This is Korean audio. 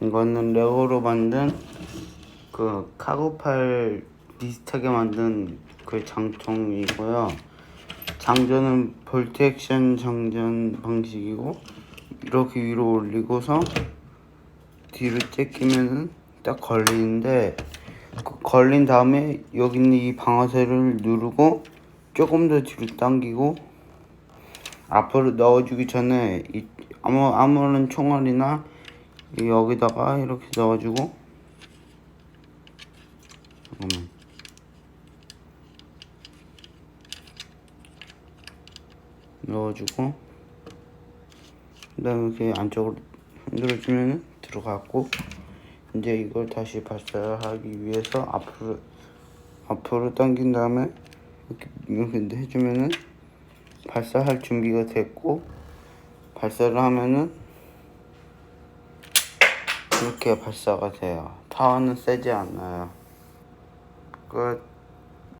이거는 레고로 만든 그 카고팔 비슷하게 만든 그 장통이고요. 장전은 볼트 액션 장전 방식이고 이렇게 위로 올리고서 뒤로 째끼면은 딱 걸리는데 그 걸린 다음에 여기 있는 이 방아쇠를 누르고 조금 더 뒤로 당기고 앞으로 넣어주기 전에 이 아무 아무런 총알이나 이 여기다가 이렇게 넣어주고. 잠깐만. 넣어주고. 그 다음에 이렇게 안쪽으로 흔들어주면 들어갔고 이제 이걸 다시 발사하기 위해서 앞으로 앞으로 당긴 다음에 이렇게 이렇게 해주면은 발사할 준비가 됐고 발사를 하면은 이렇게 발사가 돼요. 타워는 세지 않아요. 끝.